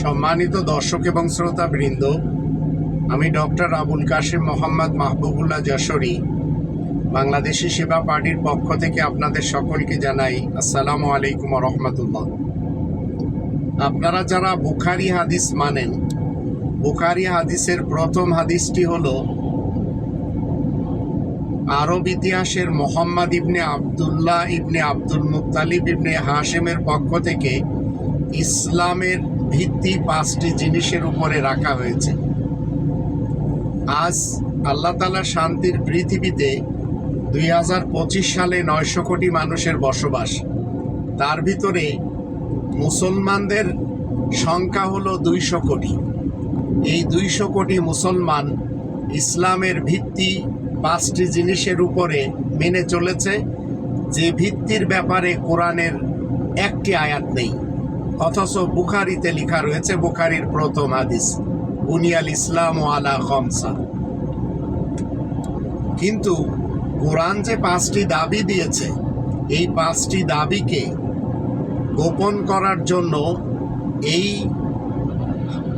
সম্মানিত দর্শক এবং শ্রোতা বৃন্দ আমি ডক্টর আবুল কাশেম মোহাম্মদ মাহবুবুল্লাহ যশোরী, বাংলাদেশি সেবা পার্টির পক্ষ থেকে আপনাদের সকলকে জানাই আসসালামু আলাইকুম রহমতুল্লাহ। আপনারা যারা বুখারি হাদিস মানেন, বুখারি হাদিসের প্রথম হাদিসটি হলো, আরব ইতিহাসের মোহাম্মদ ইবনে আবদুল্লাহ ইবনে আব্দুল মুত্তালিব ইবনে হাশেমের পক্ষ থেকে ইসলামের ভিত্তি পাঁচটি জিনিসের উপরে রাখা হয়েছে। আজ আল্লাহ তালা শান্তির পৃথিবীতে দুই হাজার পঁচিশ সালে নয়শো কোটি মানুষের বসবাস। তার ভিতরে মুসলমানদের সংখ্যা হলো দুইশো কোটি। এই দুইশো কোটি মুসলমান ইসলামের ভিত্তি পাঁচটি জিনিসের উপরে মেনে চলেছে। যে ভিত্তির ব্যাপারে কোরআনের একটি আয়াত নেই। অথচ বুখারিতে লেখা রয়েছে, বুখারির প্রথম হাদিস, বুনিয়াল ইসলাম ও আলা খমসা। কিন্তু কোরআন যে পাঁচটি দাবি দিয়েছে, এই পাঁচটি দাবিকে গোপন করার জন্য এই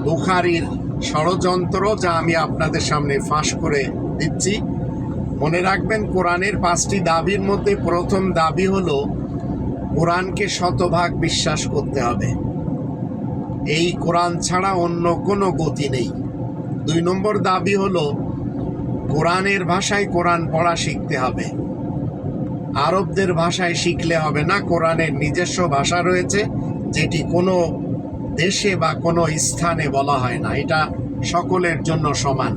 বুখারির ষড়যন্ত্র যা আমি আপনাদের সামনে ফাঁস করে দিচ্ছি, মনে রাখবেন কোরআনের পাঁচটি দাবির মধ্যে প্রথম দাবি হলো কোরআনকে শতভাগ বিশ্বাস করতে হবে। এই কোরআন ছাড়া অন্য কোনো গতি নেই। দুই নম্বর দাবি হলো, কোরআনের ভাষায় কোরআন পড়া শিখতে হবে। আরবদের ভাষায় শিখলে হবে না, কোরআনের নিজস্ব ভাষা রয়েছে, যেটি কোনো দেশে বা কোনো স্থানে বলা হয় না। এটা সকলের জন্য সমান।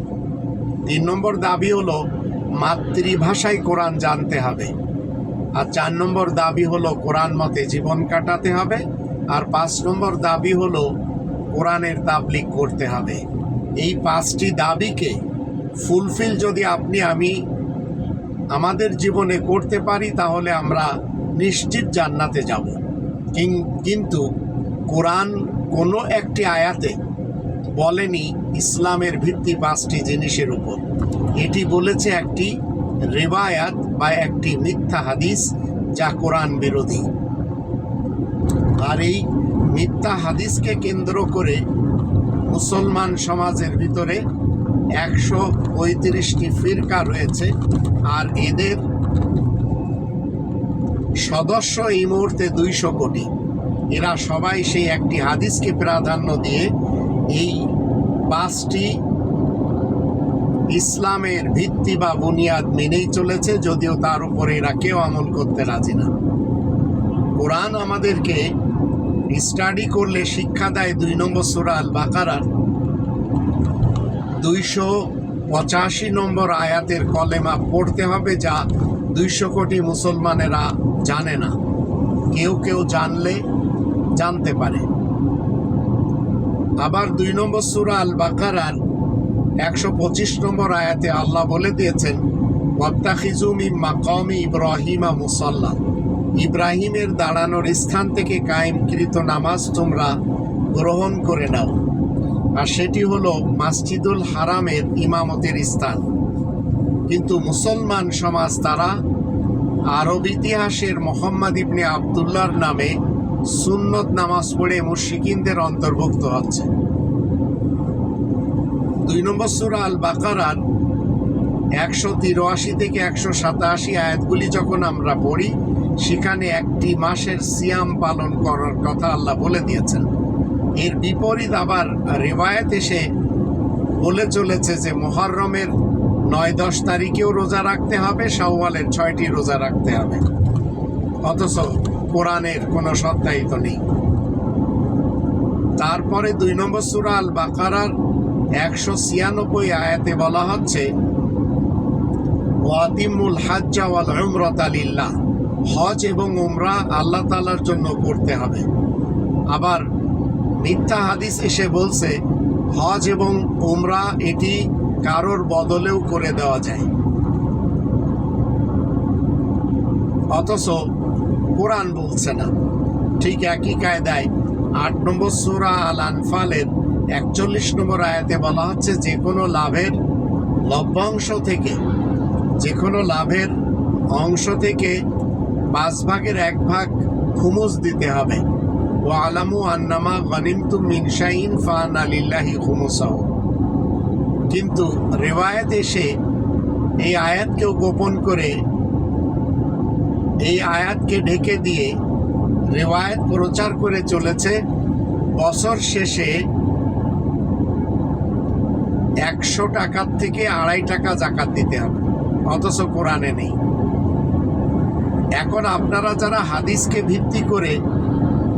তিন নম্বর দাবি হলো, মাতৃভাষায় কোরআন জানতে হবে। আর চার নম্বর দাবি হলো কোরআন মতে জীবন কাটাতে হবে, আর পাঁচ নম্বর দাবি হলো কোরআনের তাবলিক করতে হবে। এই পাঁচটি দাবিকে ফুলফিল যদি আপনি আমি আমাদের জীবনে করতে পারি, তাহলে আমরা নিশ্চিত জান্নাতে যাব। কিন- কিন্তু কোরআন কোনো একটি আয়াতে বলেনি ইসলামের ভিত্তি পাঁচটি জিনিসের উপর। এটি বলেছে একটি রেবায়াত বা একটি মিথ্যা হাদিস যা কোরআন বিরোধী। আর এই মিথ্যা হাদিসকে কেন্দ্র করে মুসলমান সমাজের ভিতরে একশো পঁয়ত্রিশটি ফিরকা রয়েছে, আর এদের সদস্য এই মুহূর্তে দুইশো কোটি। এরা সবাই সেই একটি হাদিসকে প্রাধান্য দিয়ে এই পাঁচটি ইসলামের ভিত্তি বা বুনিয়াদ মেনেই চলেছে, যদিও তার উপরে এরা কেউ আমল করতে রাজি না। কোরআন আমাদেরকে স্টাডি করলে শিক্ষা দেয় দুই নম্বর সুরাল বাকারার দুইশো পঁচাশি নম্বর আয়াতের কলেমা পড়তে হবে যা দুইশো কোটি মুসলমানেরা জানে না। কেউ কেউ জানলে জানতে পারে। আবার দুই নম্বর সুরা আল বাকারার একশো পঁচিশ নম্বর আয়াতে আল্লাহ বলে দিয়েছেন ওয়াত্তাখিজুমি মাকামি ইব্রাহিমা মুসাল্লা। ইব্রাহিমের দাঁড়ানোর স্থান থেকে কায়েমকৃত নামাজ তোমরা গ্রহণ করে নাও। আর সেটি হলো মাসজিদুল হারামের ইমামতের স্থান। কিন্তু মুসলমান সমাজ তারা আরব ইতিহাসের মোহাম্মদ ইবনে আবদুল্লাহর নামে সুন্নত নামাজ পড়ে মুশিকিনদের অন্তর্ভুক্ত হচ্ছে। দুই নম্বর সুরা আল বাকারার একশো তিরাশি থেকে একশো সাতাশি আয়াতগুলি যখন আমরা পড়ি, সেখানে একটি মাসের সিয়াম পালন করার কথা আল্লাহ বলে দিয়েছেন। এর বিপরীত আবার রেওয়ায়ত এসে বলে চলেছে যে, মোহররমের নয় দশ তারিখেও রোজা রাখতে হবে, শাওয়ালের ছয়টি রোজা রাখতে হবে। অথচ কোরআনের কোনো সত্যায়িত নেই। তারপরে দুই নম্বর সুরা আল বাকারার একশো ছিয়ানব্বই আয়াতে বলা হচ্ছে ওয়াদিমুল হাজ্জা ওয়াল উমরত আলিল্লাহ হজ এবং উমরা আল্লাহ তালার জন্য করতে হবে। আবার মিথ্যা হাদিস এসে বলছে, হজ এবং উমরা এটি কারোর বদলেও করে দেওয়া যায়। অথচ কোরআন বলছে না। ঠিক একই কায়দায় আট নম্বর সুরা আল আনফালের একচল্লিশ নম্বর আয়াতে বলা হচ্ছে, যে কোনো লাভের লভ্যাংশ থেকে, যে কোনো লাভের অংশ থেকে পাঁচ ভাগের এক ভাগ খুমুস দিতে হবে। ও আলামু আন্নামা গনিমতুম মিন শাইইন ফাআনা লিল্লাহি খুমুসাহু। কিন্তু রেওয়ায়ত এসে এই আয়াতকেও গোপন করে, এই আয়াতকে ঢেকে দিয়ে রেওয়ায়েত প্রচার করে চলেছে। বছর শেষে একশো টাকার থেকে আড়াই টাকা জাকাত দিতে হবে। অথচ কোরআনে নেই। এখন আপনারা যারা হাদিসকে ভিত্তি করে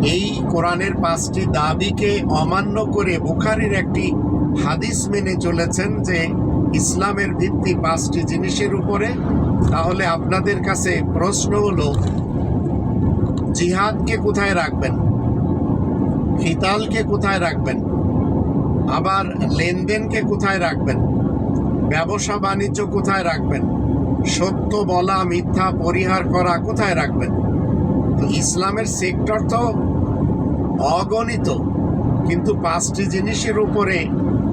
এই কোরআনের পাঁচটি দাবিকে অমান্য করে বুখারির একটি হাদিস মেনে চলেছেন যে ইসলামের ভিত্তি পাঁচটি জিনিসের উপরে, তাহলে আপনাদের কাছে প্রশ্ন হলো, জিহাদকে কোথায় রাখবেন? খিতালকে কোথায় রাখবেন? আবার লেনদেনকে কোথায় রাখবেন? ব্যবসা বাণিজ্য কোথায় রাখবেন? সত্য বলা, মিথ্যা পরিহার করা কোথায় রাখবেন? তো ইসলামের সেক্টর তো অগণিত, কিন্তু পাঁচটি জিনিসের উপরে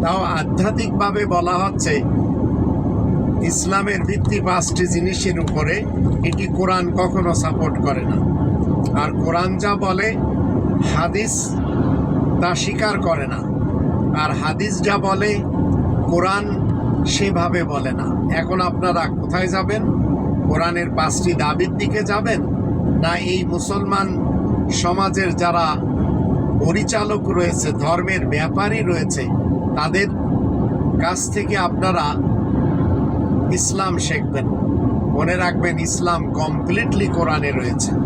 তাও আধ্যাত্মিকভাবে বলা হচ্ছে, ইসলামের ভিত্তি পাঁচটি জিনিসের উপরে এটি কোরআন কখনো সাপোর্ট করে না। আর কোরআন যা বলে, হাদিস তা স্বীকার করে না। আর হাদিস যা বলে, কোরআন সেভাবে বলে না। এখন আপনারা কোথায় যাবেন? কোরআনের পাঁচটি দাবির দিকে যাবেন? না এই মুসলমান সমাজের যারা পরিচালক রয়েছে, ধর্মের ব্যাপারী রয়েছে, তাদের কাছ থেকে আপনারা ইসলাম শিখবেন। মনে রাখবেন, ইসলাম কমপ্লিটলি কোরআনে রয়েছে।